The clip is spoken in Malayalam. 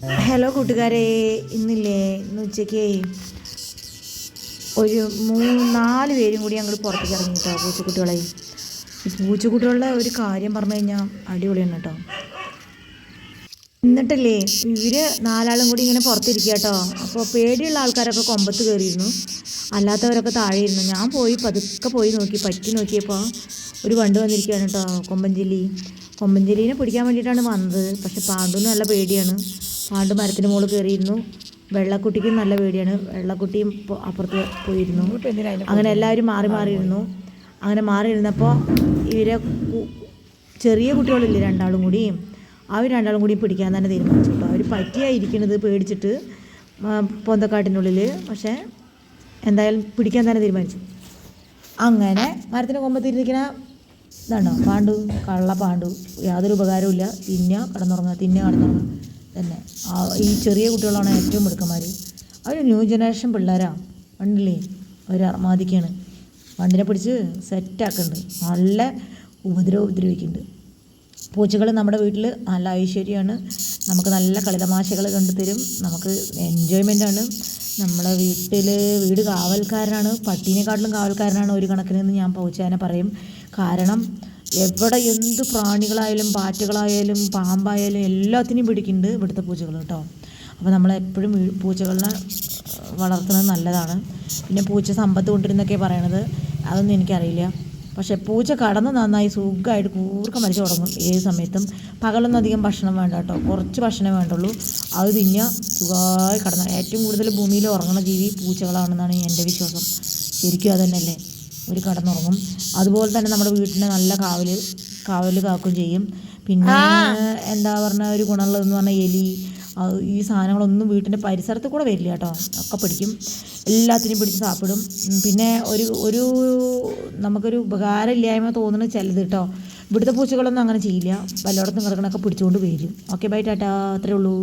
ഹലോ കൂട്ടുകാരെ. ഇന്നില്ലേ? ഇന്ന് ഉച്ചയ്ക്ക് ഒരു മൂന്ന് നാല് പേരും കൂടി ഞങ്ങൾ പുറത്തേക്ക് ഇറങ്ങി കേട്ടോ പൂച്ചക്കുട്ടികളെ പൂച്ചക്കുട്ടികളുടെ ഒരു കാര്യം പറഞ്ഞു കഴിഞ്ഞാൽ അടിപൊളിയാണ് കേട്ടോ. എന്നിട്ടല്ലേ ഇവർ നാലാളും കൂടി ഇങ്ങനെ പുറത്തിരിക്കുക കേട്ടോ. അപ്പോൾ പേടിയുള്ള ആൾക്കാരൊക്കെ കൊമ്പത്ത് കയറിയിരുന്നു. അല്ലാത്തവരൊക്കെ താഴെ ഇരുന്നു ഞാൻ പോയി പതുക്കെ പോയി നോക്കി പറ്റി നോക്കിയപ്പോൾ ഒരു വണ്ട് വന്നിരിക്കുകയാണ് കേട്ടോ കൊമ്പഞ്ചെല്ലി കൊമ്പഞ്ചെല്ലീനെ പിടിക്കാൻ വേണ്ടിയിട്ടാണ് വന്നത്. പക്ഷെ പാണ്ടുന് നല്ല പേടിയാണ്. പാണ്ട് മരത്തിന് മുകളിൽ കയറിയിരുന്നു. വെള്ളക്കുട്ടിക്കും നല്ല പേടിയാണ്. വെള്ളക്കുട്ടിയും അപ്പുറത്ത് പോയിരുന്നു. അങ്ങനെ എല്ലാവരും മാറി മാറിയിരുന്നു അങ്ങനെ മാറിയിരുന്നപ്പോൾ ഇവരെ ചെറിയ കുട്ടികളില്ലേ രണ്ടാളും കൂടി. അവർ രണ്ടാളും കൂടി പിടിക്കാൻ തന്നെ തീരുമാനിച്ചു കേട്ടോ. അവർ പറ്റിയായിരിക്കണത് പേടിച്ചിട്ട് പൊന്തക്കാട്ടിനുള്ളിൽ പക്ഷേ എന്തായാലും പിടിക്കാൻ തന്നെ തീരുമാനിച്ചു. അങ്ങനെ മരത്തിന് കൊമ്പത്തിരിക്കുന്ന ഇതാണോ? പാണ്ടു കള്ള പാണ്ടു. യാതൊരു ഉപകാരവും ഇല്ല. തിന്ന കിടന്നുറങ്ങുക തിന്ന കിടന്നുറങ്ങുക. തന്നെ. ഈ ചെറിയ കുട്ടികളാണ് ഏറ്റവും മിടുക്കന്മാർ അവർ ന്യൂ ജനറേഷൻ പിള്ളേരാണ് പണ്ടില്ലേ അവർ അർമാദിക്കാണ് പണ്ടിനെ പിടിച്ച് സെറ്റാക്കുന്നുണ്ട് നല്ല ഉപദ്രവം ഉപദ്രവിക്കുന്നുണ്ട്. പൂച്ചകൾ നമ്മുടെ വീട്ടിൽ നല്ല ഐശ്വര്യമാണ്. നമുക്ക് നല്ല കളിതമാശകൾ കണ്ടു തരും. നമുക്ക് എൻജോയ്മെന്റാണ് നമ്മളെ വീട്ടിൽ വീട് കാവൽക്കാരനാണ്. പട്ടീനെക്കാട്ടിലും കാവൽക്കാരനാണ് ഒരു കണക്കിനെന്ന് ഞാൻ പൂച്ചേനെ പറയും. കാരണം എവിടെ എന്ത് പ്രാണികളായാലും പാറ്റകളായാലും പാമ്പായാലും എല്ലാത്തിനെയും പിടിക്കുന്നുണ്ട് ഇവിടുത്തെ പൂച്ചകൾ കേട്ടോ. അപ്പോൾ നമ്മൾ എപ്പോഴും പൂച്ചകളെ വളർത്തുന്നത് നല്ലതാണ്. പിന്നെ പൂച്ച സമ്പത്ത് കൊണ്ടിരുന്നൊക്കെ പറയണത് അതൊന്നും എനിക്കറിയില്ല. പക്ഷെ പൂച്ച കടന്ന് നന്നായി സുഖമായിട്ട് കൂർക്കം വലിച്ചു തുടങ്ങും ഏത് സമയത്തും. പകലൊന്നും അധികം ഭക്ഷണം വേണ്ട കേട്ടോ. കുറച്ച് ഭക്ഷണമേ വേണ്ടുള്ളൂ. അത് തിന്നുക സുഖമായി കടന്ന. ഏറ്റവും കൂടുതൽ ഭൂമിയിൽ ഉറങ്ങുന്ന ജീവി പൂച്ചകളാണെന്നാണ് എന്റെ വിശ്വാസം. ശരിക്കും അതന്നെയല്ലേ ഒരു കിടന്നുറങ്ങും. അതുപോലെ തന്നെ നമ്മുടെ വീട്ടിന് നല്ല കാവൽ കാവൽ കാക്കും ചെയ്യും. പിന്നെ എന്താ പറഞ്ഞ ഒരു ഗുണമുള്ളതെന്ന് പറഞ്ഞാൽ എലി ഈ സാധനങ്ങളൊന്നും വീട്ടിന്റെ പരിസരത്ത് കൂടെ വരില്ല കേട്ടോ. ഒക്കെ പിടിക്കും. എല്ലാത്തിനെയും പിടിച്ച് സാപ്പിടും. പിന്നെ ഒരു ഒരു നമുക്കൊരു ഉപകാരം ഉപകാരമില്ലായ്മ തോന്നുന്ന ചിലത് കേട്ടോ. ഇവിടുത്തെ പൂച്ചകളൊന്നും അങ്ങനെ ചെയ്യില്ല. വല്ലയിടത്തും കിടക്കണൊക്കെ പിടിച്ചുകൊണ്ട് വരും. Okay bye tata. അത്രേ ഉള്ളൂ.